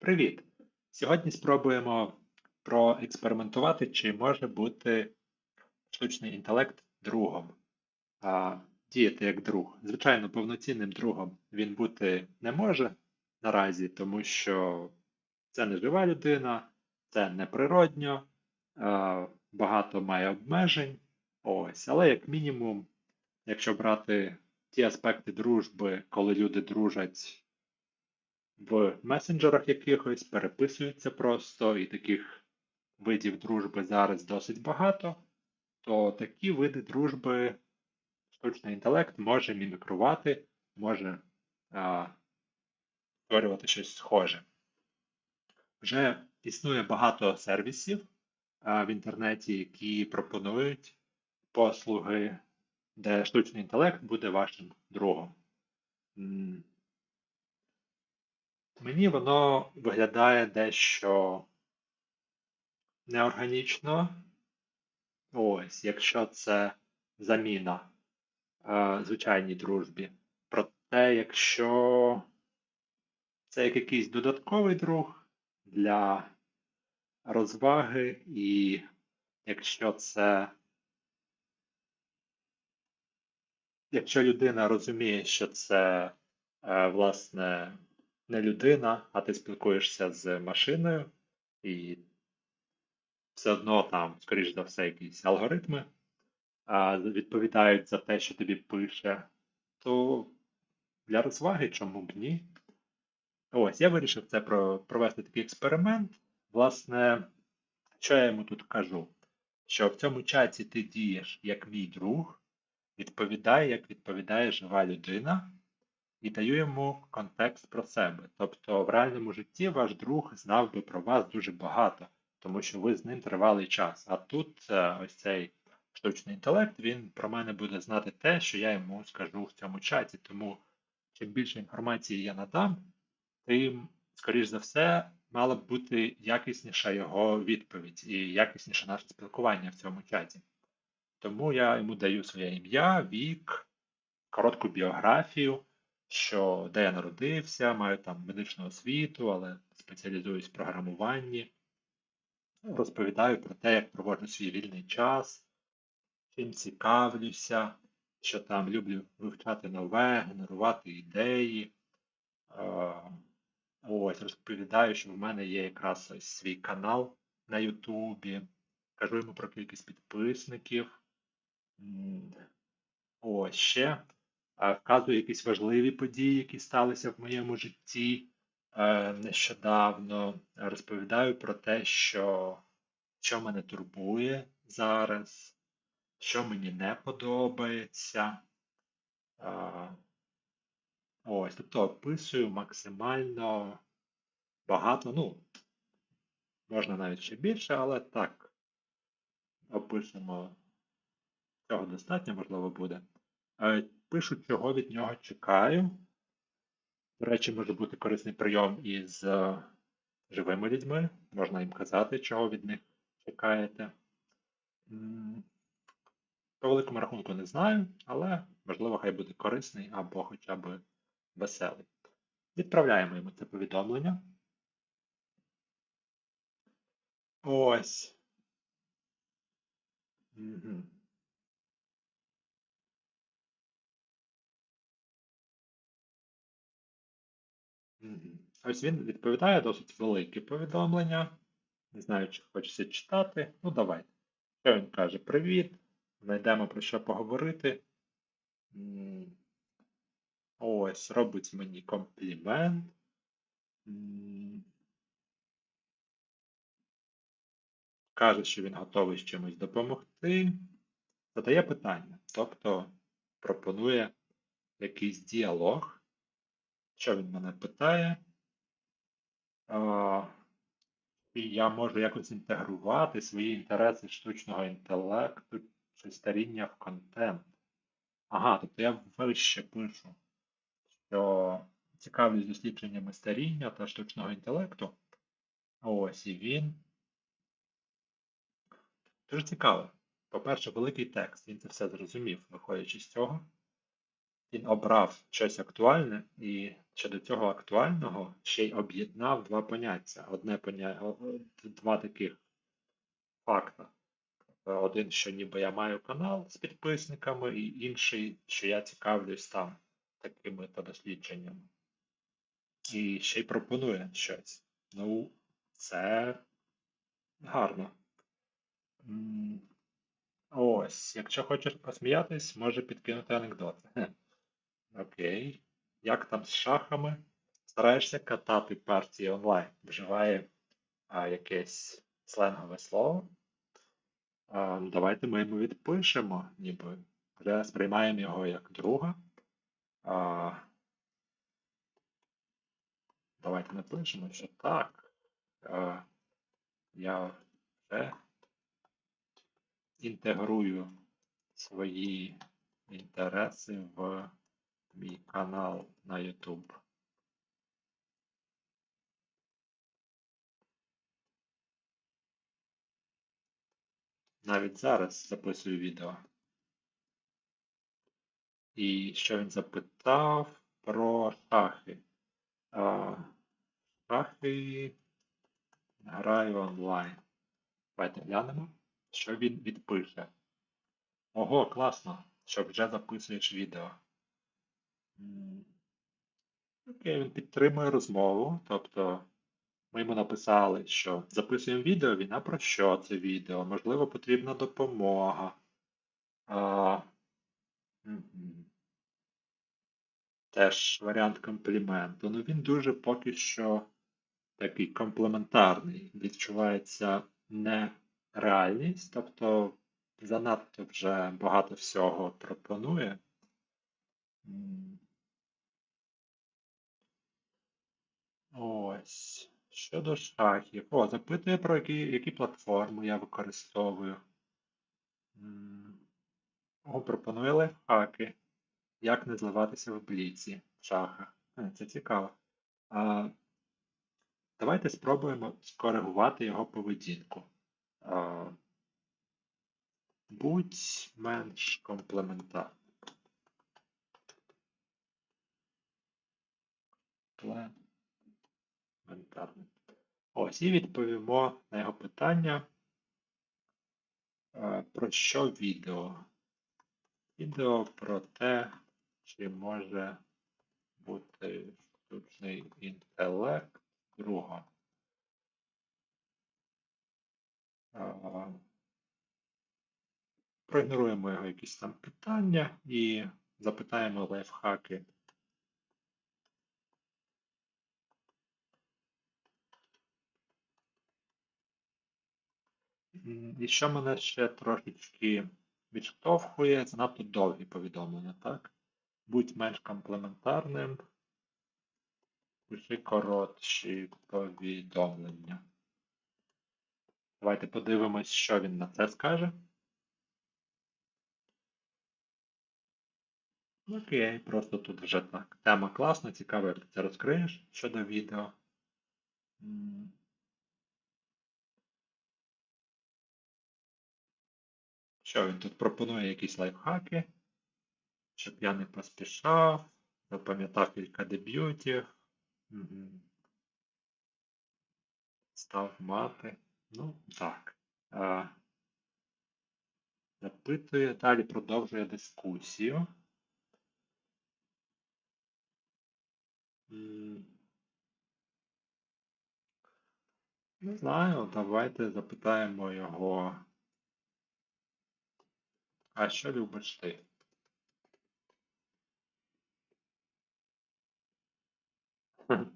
Привіт! Сьогодні спробуємо проекспериментувати, чи може бути штучний інтелект другом, а, діяти як друг. Звичайно, повноцінним другом він бути не може наразі, тому що це не жива людина, це неприродньо, багато має обмежень. Ось, але як мінімум, якщо брати ті аспекти дружби, коли люди дружать в месенджерах якихось, переписуються просто, і таких видів дружби зараз досить багато, то такі види дружби штучний інтелект може мімікрувати, може а, створювати щось схоже. Вже існує багато сервісів а, в інтернеті, які пропонують послуги, де штучний інтелект буде вашим другом. Мені воно виглядає дещо неорганічно. Ось, якщо це заміна е, звичайній дружбі. Проте, якщо це як якийсь додатковий друг для розваги, і якщо це. Якщо людина розуміє, що це, е, власне, не людина, а ти спілкуєшся з машиною, і все одно там, скоріш за все, якісь алгоритми відповідають за те, що тобі пише, то для розваги чому б ні? Ось, я вирішив це провести такий експеримент. Власне, що я йому тут кажу? Що в цьому чаті ти дієш як мій друг, відповідає, як відповідає жива людина і даю йому контекст про себе. Тобто в реальному житті ваш друг знав би про вас дуже багато, тому що ви з ним тривалий час. А тут е, ось цей штучний інтелект, він про мене буде знати те, що я йому скажу в цьому чаті. Тому чим більше інформації я надам, тим, скоріш за все, мала б бути якісніша його відповідь і якісніше наше спілкування в цьому чаті. Тому я йому даю своє ім'я, вік, коротку біографію що де я народився, маю там медичну освіту, але спеціалізуюсь в програмуванні. Розповідаю про те, як проводжу свій вільний час, чим цікавлюся, що там люблю вивчати нове, генерувати ідеї. Ось, розповідаю, що в мене є якраз ось свій канал на Ютубі. Кажу йому про кількість підписників. Ось ще вказую якісь важливі події, які сталися в моєму житті е, нещодавно. Розповідаю про те, що, що мене турбує зараз, що мені не подобається. Ось, тобто описую максимально багато, ну, можна навіть ще більше, але так, опишемо, цього достатньо, можливо, буде. Пишу, чого від нього чекаю. До речі, може бути корисний прийом із е, живими людьми. Можна їм казати, чого від них чекаєте. По великому рахунку не знаю, але можливо, хай буде корисний або хоча б веселий. Відправляємо йому це повідомлення. Ось. Угу. Ось він відповідає досить велике повідомлення. Не знаю, чи хочеться читати. Ну, давайте. Що він каже? Привіт. Знайдемо про що поговорити. Ось, робить мені комплімент. Каже, що він готовий з чимось допомогти. Задає питання. Тобто пропонує якийсь діалог. Що він мене питає? А, І я можу якось інтегрувати свої інтереси штучного інтелекту чи старіння в контент. Ага, тобто я вище пишу, що цікавлюсь дослідженнями старіння та штучного інтелекту. Ось і він. Дуже цікаво. По-перше, великий текст, він це все зрозумів, виходячи з цього. Він обрав щось актуальне і щодо цього актуального ще й об'єднав два поняття. Одне поня... о- о- Два таких факта. Е, Один, що ніби я маю канал з підписниками, і інший, що я цікавлюсь там такими то дослідженнями. І ще й пропонує щось. Ну, це гарно. Ось, якщо хочеш посміятись, може підкинути анекдот. Окей. Як там з шахами? Стараєшся катати партії онлайн. Вживає а, якесь сленгове слово. А, ну, давайте ми йому відпишемо, ніби вже сприймаємо його як друга. А, давайте напишемо, що так. А, я вже інтегрую свої інтереси в мій канал на YouTube. Навіть зараз записую відео. І що він запитав про шахи. А, шахи граю онлайн. Давайте глянемо, що він відпише. Ого, класно, що вже записуєш відео. Окей, він підтримує розмову. Тобто ми йому написали, що записуємо відео, він, а про що це відео? Можливо, потрібна допомога. А. Теж варіант компліменту. Ну він дуже поки що такий комплементарний. Відчувається нереальність, тобто занадто вже багато всього пропонує. Ось. Щодо шахів. О, запитує про які, які платформи я використовую. О, пропонує лайфхаки. Як не зливатися в бліці в шахах. Е, Це цікаво. А, давайте спробуємо скоригувати його поведінку. А, будь менш комплементарним. Комплементарним. Ось, і відповімо на його питання. Е, Про що відео? Відео про те, чи може бути штучний інтелект другом. Е, Проігноруємо його якісь там питання і запитаємо лайфхаки. І що мене ще трошечки відштовхує, занадто довгі повідомлення, так? Будь менш комплементарним, пиши коротші повідомлення. Давайте подивимось, що він на це скаже. Окей, просто тут вже так. Тема класна, цікаво, як ти це розкриєш щодо відео. Що він тут пропонує якісь лайфхаки, щоб я не поспішав, запам'ятав кілька дебютів. Став мати. Ну, так. А, запитує, далі продовжує дискусію. Не знаю, давайте запитаємо його. А що любиш ти?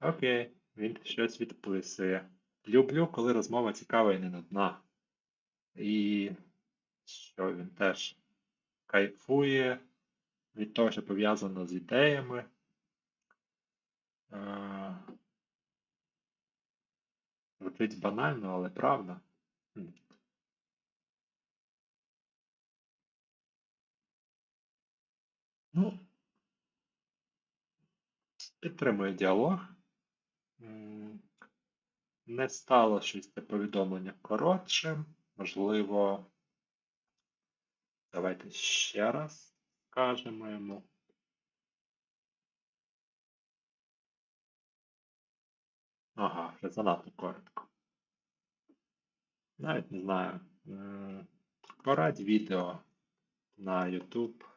Окей, він щось відписує. Люблю, коли розмова цікава і не нудна. І що він теж кайфує від того, що пов'язано з ідеями. Звучить банально, але правда. Ну, підтримує діалог. Не стало щось це повідомлення коротше. Можливо, давайте ще раз скажемо йому. Ага, вже занадто коротко. Навіть не знаю. Порадь відео на YouTube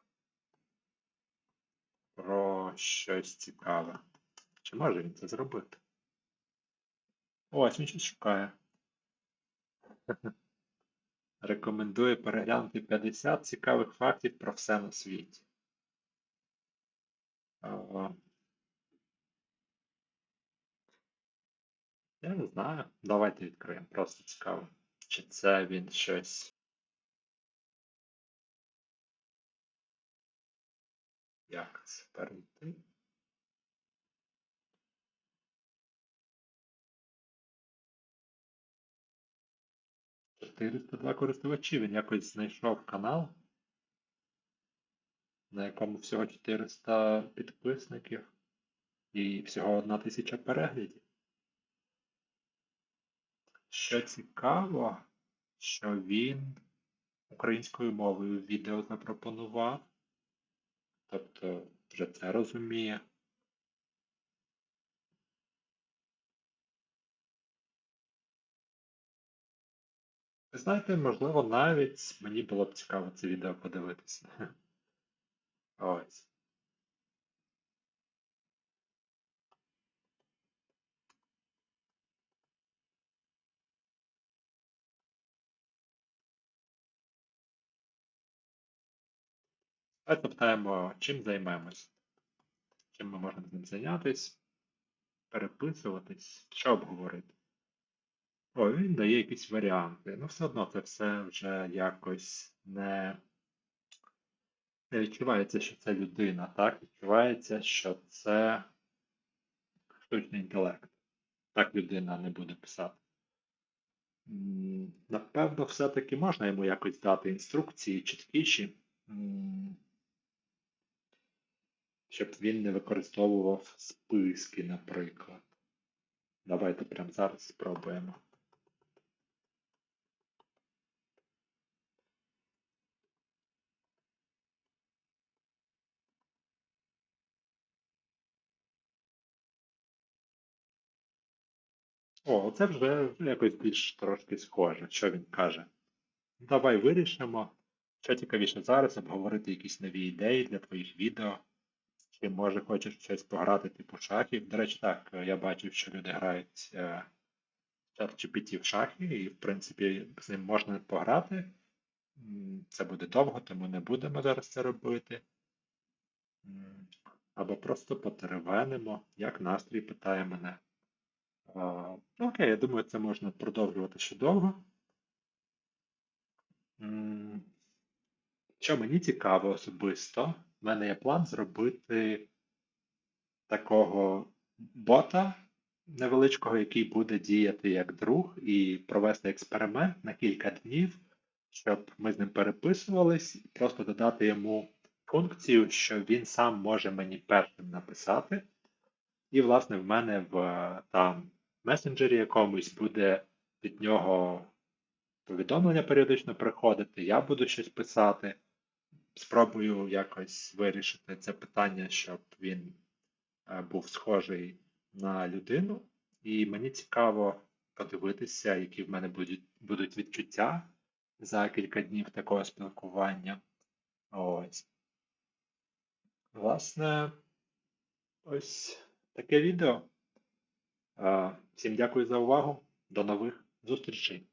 про щось цікаве. Чи може він це зробити? Ось він щось шукає. Рекомендує переглянути 50 цікавих фактів про все на світі. Я не знаю. Давайте відкриємо. Просто цікаво. Чи це він щось. Це перейти? Два користувачі. Він якось знайшов канал, на якому всього 400 підписників і всього 1000 переглядів. Що цікаво, що він українською мовою відео запропонував. Тобто вже це розуміє. Ви знаєте, можливо, навіть мені було б цікаво це відео подивитися. Ось. Давайте запитаємо, чим займемось. Чим ми можемо з ним зайнятися, переписуватись, що обговорити. О, він дає якісь варіанти. Ну, все одно це все вже якось не, не відчувається, що це людина, так? Відчувається, що це штучний інтелект. Так людина не буде писати. Напевно, все-таки можна йому якось дати інструкції чіткіші, щоб він не використовував списки, наприклад. Давайте прямо зараз спробуємо. О, це вже якось більш трошки схоже, що він каже. Давай вирішимо, що цікавіше зараз обговорити якісь нові ідеї для твоїх відео. Чи може хочеш щось пограти типу шахів. До речі, так, я бачив, що люди грають е, ChatGPT в шахи, і, в принципі, з ним можна пограти. Це буде довго, тому не будемо зараз це робити. Або просто потеревенимо, як настрій питає мене. Ну, Окей, я думаю, це можна продовжувати ще довго. Що мені цікаво особисто, в мене є план зробити такого бота невеличкого, який буде діяти як друг, і провести експеримент на кілька днів, щоб ми з ним переписувались, і просто додати йому функцію, що він сам може мені першим написати. І, власне, в мене в там месенджері якомусь буде від нього повідомлення періодично приходити, я буду щось писати. Спробую якось вирішити це питання, щоб він е, був схожий на людину. І мені цікаво подивитися, які в мене будуть, будуть відчуття за кілька днів такого спілкування. Ось. Власне, ось таке відео. Е, Всім дякую за увагу. До нових зустрічей!